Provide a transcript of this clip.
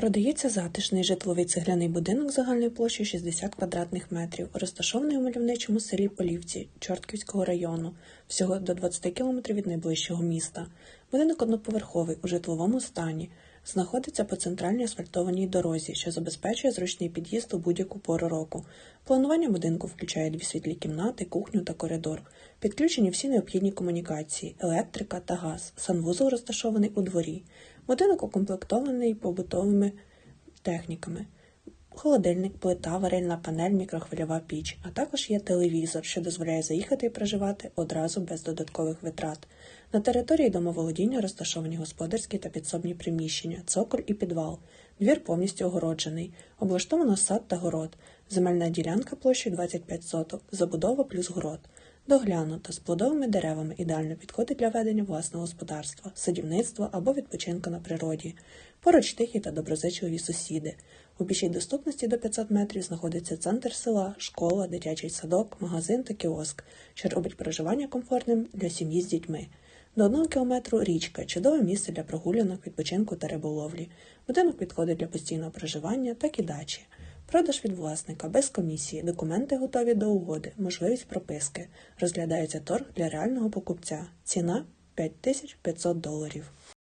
Продається затишний житловий цегляний будинок загальною площею 60 квадратних метрів, розташований у мальовничому селі Полівці Чортківського району, всього до 20 кілометрів від найближчого міста. Будинок одноповерховий у житловому стані. Знаходиться по центральній асфальтованій дорозі, що забезпечує зручний під'їзд у будь-яку пору року. Планування будинку включає дві світлі кімнати, кухню та коридор. Підключені всі необхідні комунікації, електрика та газ. Санвузол розташований у дворі. Будинок укомплектований побутовими техніками. Холодильник, плита, варильна панель, мікрохвильова піч, а також є телевізор, що дозволяє заїхати і проживати одразу без додаткових витрат. На території домоволодіння розташовані господарські та підсобні приміщення, цоколь і підвал. Двір повністю огороджений, облаштовано сад та город, земельна ділянка площею 25 соток, забудова плюс город. Доглянуто з плодовими деревами ідеально підходить для ведення власного господарства, садівництва або відпочинку на природі. Поруч тихі та доброзичливі сусіди. У пішій доступності до 500 метрів знаходиться центр села, школа, дитячий садок, магазин та кіоск, що робить проживання комфортним для сім'ї з дітьми. До одного кілометру річка чудове місце для прогулянок, відпочинку та риболовлі. Будинок підходить для постійного проживання, так і дачі. Продаж від власника без комісії, документи готові до угоди, можливість прописки. Розглядається торг для реального покупця. Ціна 5500 доларів.